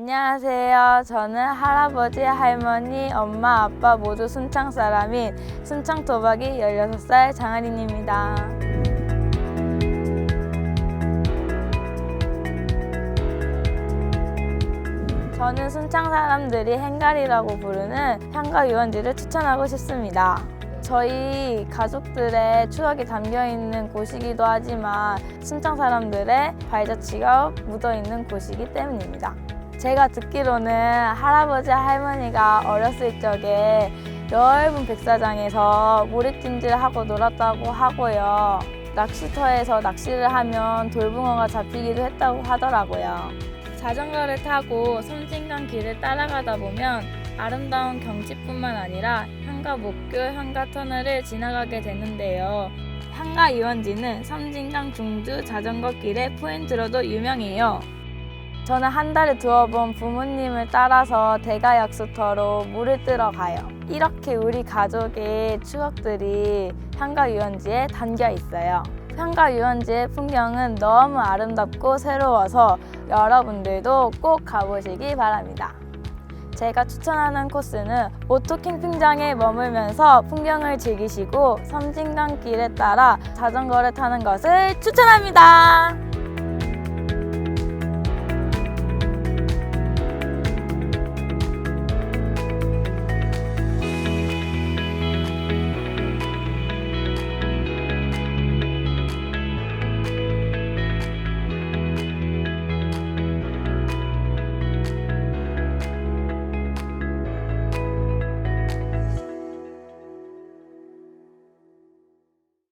안녕하세요. 저는 할아버지, 할머니, 엄마, 아빠 모두 순창 사람인 순창 도박이 16살 장아린입니다. 저는 순창 사람들이 행갈이라고 부르는 향가 유원지를 추천하고 싶습니다. 저희 가족들의 추억이 담겨 있는 곳이기도 하지만 순창 사람들의 발자취가 묻어 있는 곳이기 때문입니다. 제가 듣기로는 할아버지 할머니가 어렸을 적에 넓은 백사장에서 모래찜질을 하고 놀았다고 하고요. 낚시터에서 낚시를 하면 돌붕어가 잡히기도 했다고 하더라고요. 자전거를 타고 섬진강 길을 따라가다 보면 아름다운 경치뿐만 아니라 한가 목교 한가 터널을 지나가게 되는데요. 한가 유원지는 섬진강 중주 자전거 길의 포인트로도 유명해요. 저는 한 달에 두어 번 부모님을 따라서 대가약수터로 물을 뜨러 가요. 이렇게 우리 가족의 추억들이 한가 유원지에 담겨 있어요. 한가 유원지의 풍경은 너무 아름답고 새로워서 여러분들도 꼭 가보시기 바랍니다. 제가 추천하는 코스는 오토 캠핑장에 머물면서 풍경을 즐기시고 섬진강 길에 따라 자전거를 타는 것을 추천합니다.